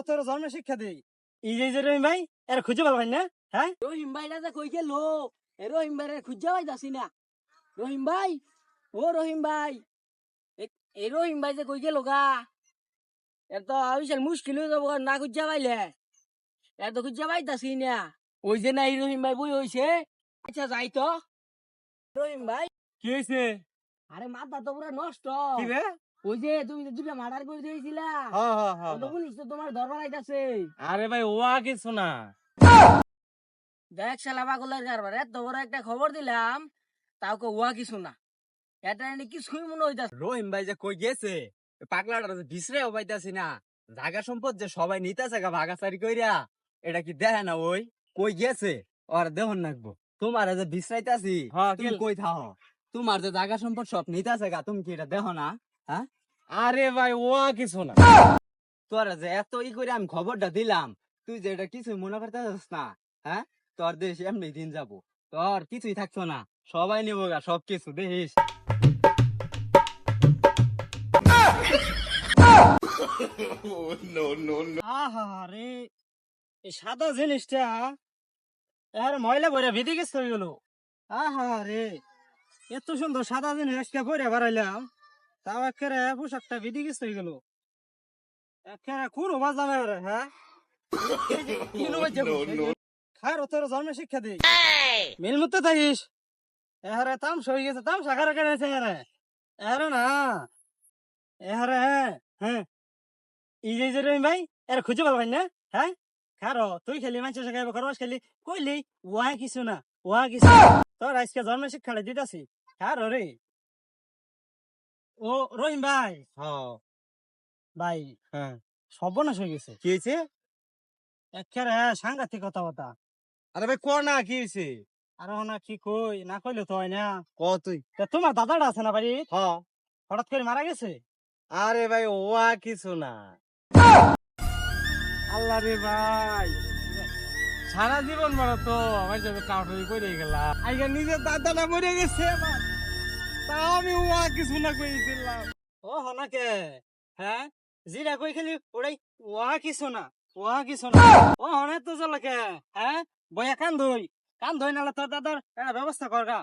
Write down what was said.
খারো তোর জন্মে শিক্ষা দেই। এই যে রহিম ভাই এর খুঁজে পাবেন না হ্যাঁ? রহিম ভাইটা যে কই গেল এ রহিম ভাই খুঁজা পাইতাছি না। রহিম ভাই ও রহিম ভাই এ- এই রহিম ভাই যে কই গেল গা এত বিশাল মুশকিল হয়ে যাব না খুঁজা পাইলে। এত খুঁজা পাইতাছি না। ওই যে না এই রহিম ভাই বই হইছে আচ্ছা যাই তো। রহিম ভাই। কি হয়েছে আরে মাথা তো পুরো নষ্ট। ওই যে তুমি দুটা মার্ডার করে দিয়েছিলা হ্যাঁ হ্যাঁ হ্যাঁ তো পুলিশ তো তোমার আইতাছে। আরে ভাই ও কিছু না। দেখ শালা পাগলের কারবার এত বড় একটা খবর দিলাম তাও কো ওয়া কিছু না। এটা কিছুই মনে হইতাছে রহিম ভাই যে কই গেছে পাগলাটা পাইতাছি না। জায়গা সম্পদ যে সবাই নিতেছে গা ভাগাচারি কইরা এটা কি দেখে না ওই? কই গেছে? ওর দেহন নাকবো। তোমার যে বিছরাইতাছি হ্যাঁ তুমি কই থাও? তোমার যে জায়গা সম্পদ সব নিতেছে গা তুমি কি এটা দেখো না? আরে ভাই ও কিছু না। তোর যে এত ই করে আমি খবরটা দিলাম তুই যে এটা কিছু মনে করতে না হ্যাঁ? তোর দেশ এমনি দিন যাব। তোর কিছুই থাকছো না। সবাই নিবো গা সব কিছু দেখিস। আহা রে এই সাদা জিনিসটা এর ময়লা ভরে ভিদি গেছে হয়ে গেল। আহা রে এত সুন্দর সাদা জিনিস আজকে ভরে বেড়াইলাম। তাও একেবারে পোশাকটা ভিদি গেছে হয়ে গেল। একেবারে কোনো বাজাবে রে হ্যাঁ? খার তোর জন্মে শিক্ষা দিই মিল মতো থাকিস। এহারে তাম সই গেছে তাম সাকারে কেনেছে এহারে? এহারে না। এহারে হ্যাঁ হ্যাঁ। এই যে রহিম ভাই এর খুঁজে পাবেন না হ্যাঁ? খারো তুই খেলি মানুষের সঙ্গে খরচ খেলি। কইলি ওয়া কিছু না ওয়া কিছু। তোর আজকে জন্ম শিক্ষাটা দিতেছি। খারো রে। ও রহিম ভাই। হ্যাঁ। ভাই হ্যাঁ। সর্বনাশ হয়ে গেছে। কি হয়েছে? একেবারে সাংঘাতিক কথা কথা আরে ভাই কর না কি হয়েছে? আর না কি কই? না কইলে তো হয় না। ক তুই? তোমার দাদাটা আছে না বাড়ি হ হঠাৎ করে মারা গেছে? আরে ভাই ও আর কিছু না। আল্লাহ রে ভাই। সারা জীবন বড় তো আমার যাবে কাউটরি করে গেলাম আইগা নিজের দাদাটা মরে গেছে আমার তা আমি ওয়া কিছু না কইছিলাম। ও হনাকে হ্যাঁ? জিরা কই খালি? ওড়াই ওয়া কিছু না ওয়া কিছু না। ও হনে তো চলকে হ্যাঁ? বয়া কান ধই কান ধই নালে তোর দাদার ব্যবস্থা করগা